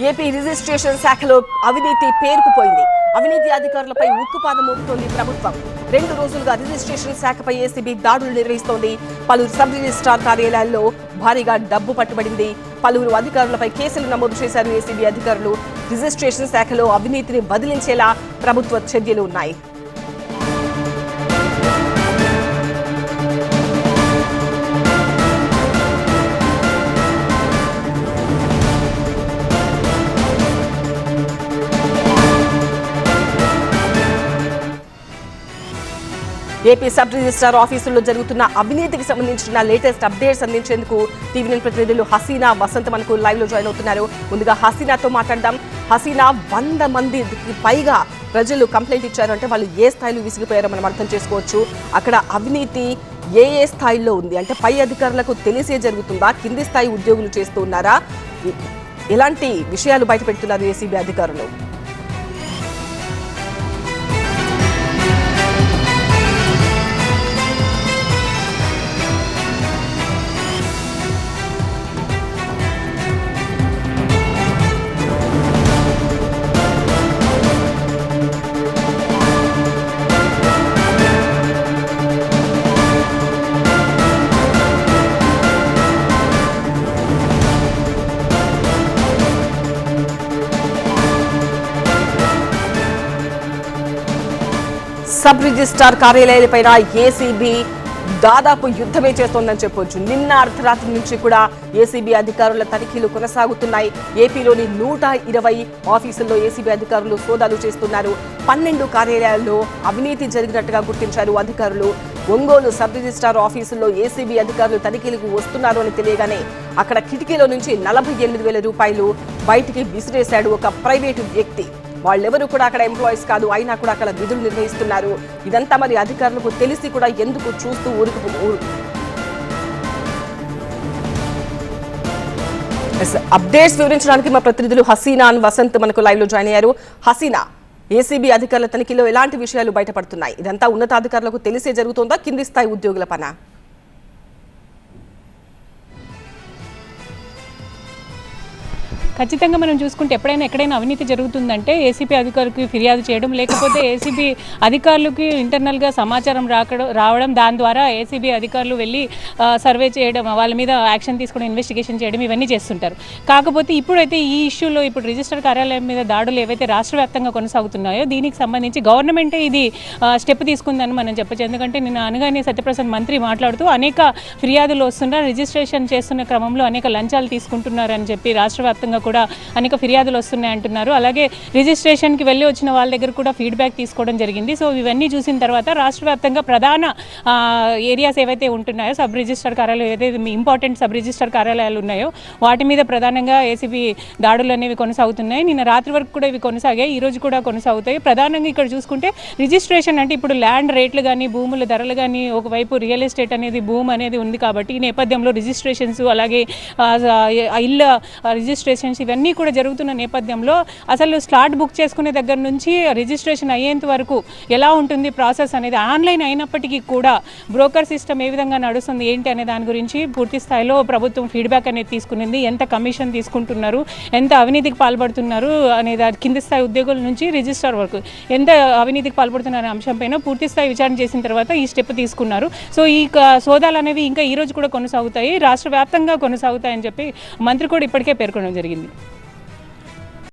AP registration శాఖలో అవినీతి పేరుకుపోయింది. అవినీతి అధికారులపై ఉక్కుపాదం మోపుతోంది ప్రభుత్వం. రెండు రోజులుగా రిజిస్ట్రేషన్ శాఖపై ఏసీబీ దాడులు నిర్వహిస్తోంది. పలువురు సబ్ రిజిస్ట్రార్ కార్యాలయాల్లో భారీగా డబ్బు పట్టుబడింది. పలువురు అధికారులపై కేసులు నమోదు చేశారు ఏసీబీ అధికారులు. రిజిస్ట్రేషన్ శాఖలో అవినీతిని బదిలించేలా ప్రభుత్వ చర్యలు ఉన్నాయి. ఏపీ సబ్ రిజిస్ట్రార్ ఆఫీసుల్లో జరుగుతున్న అవినీతికి సంబంధించిన లేటెస్ట్ అప్డేట్స్ అందించేందుకు టీవీ నైన్ ప్రతినిధులు హసీనా వసంత్ మనకు లైవ్లో జాయిన్ అవుతున్నారు. ముందుగా హసీనాతో మాట్లాడదాం. హసీనా వంద మందికి పైగా ప్రజలు కంప్లైంట్ ఇచ్చారంటే వాళ్ళు ఏ స్థాయిలో విసిగిపోయారో మనం అర్థం చేసుకోవచ్చు. అక్కడ అవినీతి ఏ ఏ స్థాయిలో ఉంది? అంటే పై అధికారులకు తెలిసే జరుగుతుందా? కింది స్థాయి ఉద్యోగులు చేస్తూ ఉన్నారా? ఎలాంటి విషయాలు బయటపెడుతున్నారు ఏసీబీ అధికారులు? సబ్ రిజిస్ట్రార్ కార్యాలయాలపైన ఏసీబీ దాదాపు యుద్ధమే చేస్తోందని చెప్పొచ్చు. నిన్న అర్ధరాత్రి నుంచి కూడా ఏసీబీ అధికారుల తనిఖీలు కొనసాగుతున్నాయి. ఏపీలోని నూట ఇరవై ఆఫీసుల్లో ఏసీబీ అధికారులు సోదాలు చేస్తున్నారు. పన్నెండు కార్యాలయాల్లో అవినీతి జరిగినట్టుగా గుర్తించారు అధికారులు. ఒంగోలు సబ్ రిజిస్ట్రార్ ఆఫీసుల్లో ఏసీబీ అధికారులు తనిఖీలకు వస్తున్నారు అని తెలియగానే అక్కడ కిటికీలో నుంచి నలభై ఎనిమిది వేల రూపాయలు బయటికి విసిరేశాడు ఒక ప్రైవేటు వ్యక్తి. వాళ్ళెవరు కూడా అక్కడ ఎంప్లాయీస్ కాదు అయినా కూడా అక్కడ విధులు నిర్వహిస్తున్నారు ఇదంతా మరి అధికారులకు తెలిసి కూడా ఎందుకు చూస్తూ ఊరుకు ఎస్, అప్డేట్స్ వివరించడానికి మా ప్రతినిధులు హసీనా అండ్ వసంత్ మనకు లైవ్లో జాయిన్ అయ్యారు. హసీనా ఏసీబీ అధికారుల తనిఖీలో ఎలాంటి విషయాలు బయటపడుతున్నాయి? ఇదంతా ఉన్నతాధికారులకు తెలిసే జరుగుతుందా? కింది స్థాయి ఉద్యోగుల పనా? ఖచ్చితంగా మనం చూసుకుంటే ఎప్పుడైనా ఎక్కడైనా అవినీతి జరుగుతుందంటే ఏసీపీ అధికారులకు ఫిర్యాదు చేయడం లేకపోతే ఏసీబీ అధికారులకి ఇంటర్నల్గా సమాచారం రాకడం రావడం దాని ద్వారా ఏసీబీ అధికారులు వెళ్ళి సర్వే చేయడం వాళ్ళ మీద యాక్షన్ తీసుకోవడం ఇన్వెస్టిగేషన్ చేయడం ఇవన్నీ చేస్తుంటారు. కాకపోతే ఇప్పుడైతే ఈ ఇష్యూలో ఇప్పుడు రిజిస్టర్ కార్యాలయం మీద దాడులు ఏవైతే రాష్ట్ర వ్యాప్తంగా కొనసాగుతున్నాయో దీనికి సంబంధించి గవర్నమెంటే ఇది స్టెప్ తీసుకుందని మనం చెప్పచ్చు. ఎందుకంటే నిన్న అనగానే సత్యప్రసాద్ మంత్రి మాట్లాడుతూ అనేక ఫిర్యాదులు వస్తున్నా రిజిస్ట్రేషన్ చేస్తున్న క్రమంలో అనేక లంచాలు తీసుకుంటున్నారని చెప్పి రాష్ట్ర వ్యాప్తంగా కూడా కూడా అనేక ఫిర్యాదులు వస్తున్నాయి అంటున్నారు. అలాగే రిజిస్ట్రేషన్కి వెళ్ళి వచ్చిన వాళ్ళ దగ్గర కూడా ఫీడ్బ్యాక్ తీసుకోవడం జరిగింది. సో ఇవన్నీ చూసిన తర్వాత రాష్ట్ర వ్యాప్తంగా ప్రధాన ఏరియాస్ ఏవైతే ఉంటున్నాయో సబ్ రిజిస్టర్ కార్యాలయం ఏదైతే ఇంపార్టెంట్ సబ్ రిజిస్టర్ కార్యాలయాలు ఉన్నాయో వాటి మీద ప్రధానంగా ఏసీబీ దాడులు అనేవి కొనసాగుతున్నాయి. నిన్న రాత్రి వరకు కూడా ఇవి కొనసాగాయి. ఈరోజు కూడా కొనసాగుతాయి. ప్రధానంగా ఇక్కడ చూసుకుంటే రిజిస్ట్రేషన్ అంటే ఇప్పుడు ల్యాండ్ రేట్లు కానీ భూముల ధరలు కానీ ఒకవైపు రియల్ ఎస్టేట్ అనేది భూమి అనేది ఉంది కాబట్టి ఈ నేపథ్యంలో రిజిస్ట్రేషన్స్ అలాగే ఇళ్ళ రిజిస్ట్రేషన్ ఇళ్ళ ఇవన్నీ కూడా జరుగుతున్న నేపథ్యంలో అసలు స్లాట్ బుక్ చేసుకునే దగ్గర నుంచి రిజిస్ట్రేషన్ అయ్యేంత వరకు ఎలా ఉంటుంది ప్రాసెస్ అనేది ఆన్లైన్ అయినప్పటికీ కూడా బ్రోకర్ సిస్టమ్ ఏ విధంగా నడుస్తుంది ఏంటి అనే దాని గురించి పూర్తి స్థాయిలో ప్రభుత్వం ఫీడ్బ్యాక్ అనేది తీసుకునింది. ఎంత కమిషన్ తీసుకుంటున్నారు ఎంత అవినీతికి పాల్పడుతున్నారు అనే దాని కింది స్థాయి ఉద్యోగుల నుంచి రిజిస్టర్ వరకు ఎంత అవినీతికి పాల్పడుతున్నారు అనే అంశంపైన పూర్తి స్థాయి విచారణ చేసిన తర్వాత ఈ స్టెప్ తీసుకున్నారు. సో ఈ సోదాలు అనేవి ఇంకా ఈ రోజు కూడా కొనసాగుతాయి రాష్ట్ర వ్యాప్తంగా కొనసాగుతాయని చెప్పి మంత్రి కూడా ఇప్పటికే పేర్కొనడం జరిగింది. you.